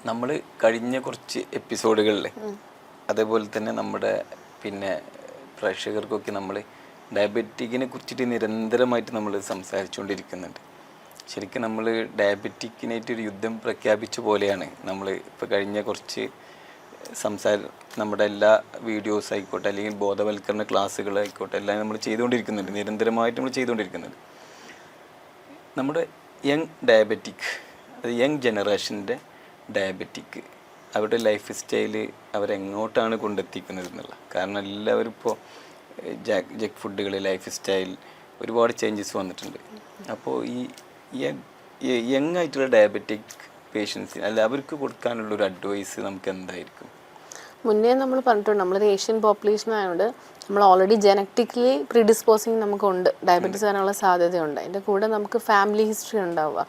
നമ്മൾ കഴിഞ്ഞ കുറച്ച് എപ്പിസോഡുകളിൽ അതേപോലെ തന്നെ നമ്മുടെ പിന്നെ പ്രേക്ഷകർക്കൊക്കെ നമ്മൾ ഡയബറ്റിക്കിനെ കുറിച്ചിട്ട് നിരന്തരമായിട്ട് നമ്മൾ സംസാരിച്ചുകൊണ്ടിരിക്കുന്നുണ്ട് ശരിക്കും നമ്മൾ ഡയബറ്റിക്കിനായിട്ട് ഒരു യുദ്ധം പ്രഖ്യാപിച്ച പോലെയാണ് നമ്മൾ ഇപ്പോൾ കഴിഞ്ഞ കുറച്ച് സംസാര നമ്മുടെ എല്ലാ വീഡിയോസ് ആയിക്കോട്ടെ അല്ലെങ്കിൽ ബോധവൽക്കരണ ക്ലാസ്സുകളായിക്കോട്ടെ എല്ലാം നമ്മൾ ചെയ്തുകൊണ്ടിരിക്കുന്നുണ്ട് നിരന്തരമായിട്ട് നമ്മൾ ചെയ്തുകൊണ്ടിരിക്കുന്നുണ്ട് നമ്മുടെ യങ് ഡയബറ്റിക് അത് യങ് ജനറേഷന്റെ ഡയബറ്റിക്. അവരുടെ ലൈഫ് സ്റ്റൈൽ അവരെങ്ങോട്ടാണ് കൊണ്ടെത്തിക്കുന്നത് എന്നുള്ള കാരണം എല്ലാവരും ഇപ്പോൾ ജാക്ക് ജക്ക് ഫുഡുകൾ ലൈഫ് സ്റ്റൈൽ ഒരുപാട് ചേഞ്ചസ് വന്നിട്ടുണ്ട്. അപ്പോൾ ഈ യങ് ആയിട്ടുള്ള ഡയബറ്റിക് പേഷ്യൻസിന് അല്ല അവർക്ക് കൊടുക്കാനുള്ള ഒരു അഡ്വൈസ് നമുക്ക് എന്തായിരിക്കും മുന്നേ നമ്മൾ പറഞ്ഞിട്ടുണ്ട് നമ്മളൊരു ഏഷ്യൻ പോപ്പുലേഷൻ ആയതുകൊണ്ട് നമ്മൾ ഓൾറെഡി ജനറ്റിക്കലി പ്രീഡിസ്പോസിങ് നമുക്കുണ്ട്. ഡയബറ്റീസ് വരാനുള്ള സാധ്യതയുണ്ട്. അതിന്റെ കൂടെ നമുക്ക് ഫാമിലി ഹിസ്റ്ററി ഉണ്ടാവുക.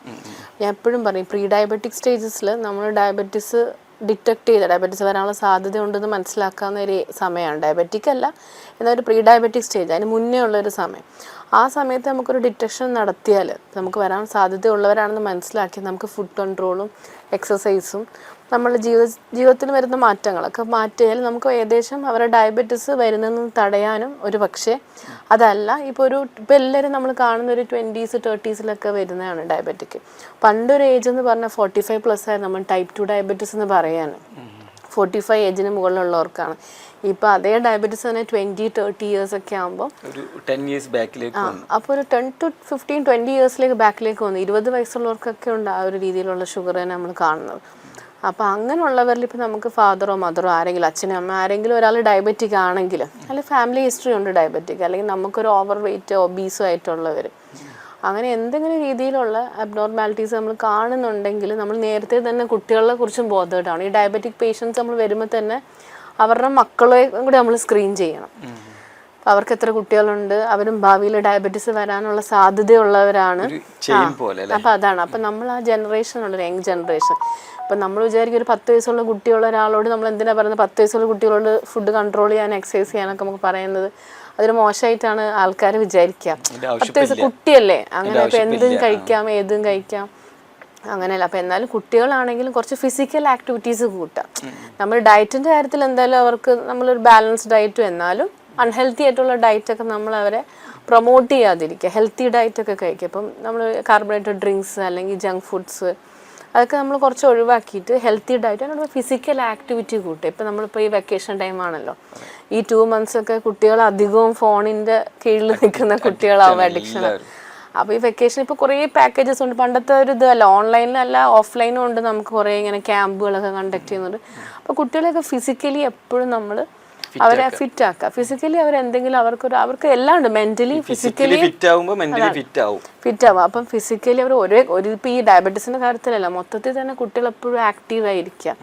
ഞാൻ എപ്പോഴും പറയും പ്രീ ഡയബറ്റിക് സ്റ്റേജസിൽ നമ്മൾ ഡയബറ്റീസ് ഡിറ്റക്ട് ചെയ്ത ഡയബറ്റീസ് വരാനുള്ള സാധ്യത ഉണ്ടെന്ന് മനസ്സിലാക്കാവുന്ന ഒരു സമയമാണ്. ഡയബറ്റിക് അല്ല എന്നാൽ ഒരു പ്രീ ഡയബറ്റിക് സ്റ്റേജ് അതിന് മുന്നേ ഉള്ളൊരു സമയം. ആ സമയത്ത് നമുക്കൊരു ഡിറ്റക്ഷൻ നടത്തിയാൽ നമുക്ക് വരാൻ സാധ്യതയുള്ളവരാണെന്ന് മനസ്സിലാക്കി നമുക്ക് ഫുഡ് കൺട്രോളും എക്സസൈസും നമ്മളുടെ ജീവിത ജീവിതത്തിൽ വരുന്ന മാറ്റങ്ങളൊക്കെ മാറ്റിയാൽ നമുക്ക് ഏകദേശം അവരുടെ ഡയബറ്റിസ് വരുന്നതെന്ന് തടയാനും ഒരു പക്ഷേ അതല്ല ഇപ്പോൾ ഒരു ഇപ്പോൾ എല്ലാവരും നമ്മൾ കാണുന്ന ഒരു ട്വന്റീസ് തേർട്ടീസിലൊക്കെ വരുന്നതാണ് ഡയബറ്റിക് പണ്ടൊരു ഏജ് എന്ന് പറഞ്ഞാൽ ഫോർട്ടി ഫൈവ് പ്ലസ് ആയിരുന്നു നമ്മൾ ടൈപ്പ് ടു ഡയബറ്റിസ് എന്ന് പറയാൻ. ഫോർട്ടി ഫൈവ് ഏജിന് മുകളിലുള്ളവർക്കാണ്. ഇപ്പൊ അതേ ഡയബറ്റിസ് തന്നെ ട്വന്റി തേർട്ടി ഇയേഴ്സ് ഒക്കെ ആകുമ്പോൾ അപ്പോൾ ഒരു ടെൻ ടു ഫിഫ്റ്റീൻ ട്വന്റി ഇയേഴ്സിലേക്ക് ബാക്കിലേക്ക് വന്നു. ഇരുപത് വയസ്സുള്ളവർക്കൊക്കെ ഉണ്ട് ആ ഒരു രീതിയിലുള്ള ഷുഗർ തന്നെ നമ്മൾ കാണുന്നത്. അപ്പോൾ അങ്ങനെയുള്ളവരിൽ ഇപ്പോൾ നമുക്ക് ഫാദറോ മദറോ ആരെങ്കിലും അച്ഛനും അമ്മ ആരെങ്കിലും ഒരാൾ ഡയബറ്റിക് ആണെങ്കിൽ അല്ലെങ്കിൽ ഫാമിലി ഹിസ്റ്ററി ഉണ്ട് ഡയബറ്റിക് അല്ലെങ്കിൽ നമുക്കൊരു ഓവർ വെയിറ്റ് ഒബീസോ ആയിട്ടുള്ളവർ അങ്ങനെ എന്തെങ്കിലും രീതിയിലുള്ള അബ്നോർമാലിറ്റീസ് നമ്മൾ കാണുന്നുണ്ടെങ്കിൽ നമ്മൾ നേരത്തെ തന്നെ കുട്ടികളെ കുറിച്ചും ബോധവട്ടാണ് ഈ ഡയബറ്റിക് പേഷ്യൻസ് നമ്മൾ വരുമ്പോൾ തന്നെ അവരുടെ മക്കളെ കൂടി നമ്മൾ സ്ക്രീൻ ചെയ്യണം. അപ്പൊ അവർക്ക് എത്ര കുട്ടികളുണ്ട് അവരും ഭാവിയിൽ ഡയബറ്റീസ് വരാനുള്ള സാധ്യതയുള്ളവരാണ്. അപ്പൊ അതാണ്. അപ്പൊ നമ്മൾ ആ ജനറേഷൻ ഉള്ള യങ് ജനറേഷൻ അപ്പൊ നമ്മൾ വിചാരിക്കും ഒരു പത്ത് വയസ്സുള്ള കുട്ടിയുള്ള ഒരാളോട് നമ്മൾ എന്തിനാ പറയുന്നത്? പത്ത് വയസ്സുള്ള കുട്ടികളോട് ഫുഡ് കൺട്രോൾ ചെയ്യാൻ എക്സസൈസ് ചെയ്യാനൊക്കെ നമുക്ക് പറയുന്നത്. അതൊരു മോശമായിട്ടാണ് ആൾക്കാർ വിചാരിക്കുക പ്രത്യേകിച്ച് കുട്ടിയല്ലേ? അങ്ങനെ ഇപ്പൊ എന്തും കഴിക്കാം ഏതും കഴിക്കാം. അങ്ങനെയല്ല. അപ്പം എന്നാലും കുട്ടികളാണെങ്കിലും കുറച്ച് ഫിസിക്കൽ ആക്ടിവിറ്റീസ് കൂട്ടാം. നമ്മൾ ഡയറ്റിന്റെ കാര്യത്തിൽ എന്തായാലും അവർക്ക് നമ്മളൊരു ബാലൻസ് ഡയറ്റും എന്നാലും അൺഹെൽത്തി ആയിട്ടുള്ള ഡയറ്റൊക്കെ നമ്മൾ അവരെ പ്രൊമോട്ട് ചെയ്യാതിരിക്കുക. ഹെൽത്തി ഡയറ്റ് ഒക്കെ കഴിക്കുക. ഇപ്പം നമ്മൾ കാർബണേറ്റഡ് ഡ്രിങ്ക്സ് അല്ലെങ്കിൽ ജങ്ക് ഫുഡ്സ് അതൊക്കെ നമ്മൾ കുറച്ച് ഒഴിവാക്കിയിട്ട് ഹെൽത്തി ഡയറ്റ് നമ്മൾ ഫിസിക്കൽ ആക്ടിവിറ്റി കൂട്ടുക ഇപ്പം നമ്മളിപ്പോൾ ഈ വെക്കേഷൻ ടൈം ആണല്ലോ. ഈ ടു മന്ത്സ് ഒക്കെ കുട്ടികൾ അധികവും ഫോണിന്റെ കീഴിൽ നിൽക്കുന്ന കുട്ടികളാവും അഡിക്ഷൻ അപ്പോൾ ഈ വെക്കേഷൻ ഇപ്പോൾ കുറേ പാക്കേജസ് ഉണ്ട്. പണ്ടത്തെ ഒരു ഇതല്ല ഓൺലൈനിലല്ല ഓഫ്ലൈനും ഉണ്ട്. നമുക്ക് കുറേ ഇങ്ങനെ ക്യാമ്പുകളൊക്കെ കണ്ടക്ട് ചെയ്യുന്നുണ്ട്. അപ്പോൾ കുട്ടികളെയൊക്കെ ഫിസിക്കലി എപ്പോഴും നമ്മൾ അവരെ ഫിറ്റ് ആക്കുക. ഫിസിക്കലി അവർ എന്തെങ്കിലും അവർക്കൊരു അവർക്ക് എല്ലാം ഉണ്ട്. മെന്റലി ഫിസിക്കലി ഫിറ്റ് ആവുമ്പോൾ മെന്റലി ഫിറ്റ് ആവും. ഫിറ്റ് ആവും. അപ്പം ഫിസിക്കലി അവർ ഒരേ ഒരു ഇപ്പൊ ഈ ഡയബറ്റീസിന്റെ കാര്യത്തിലല്ല. മൊത്തത്തിൽ തന്നെ കുട്ടികൾ എപ്പോഴും ആക്റ്റീവ് ആയിരിക്കുക.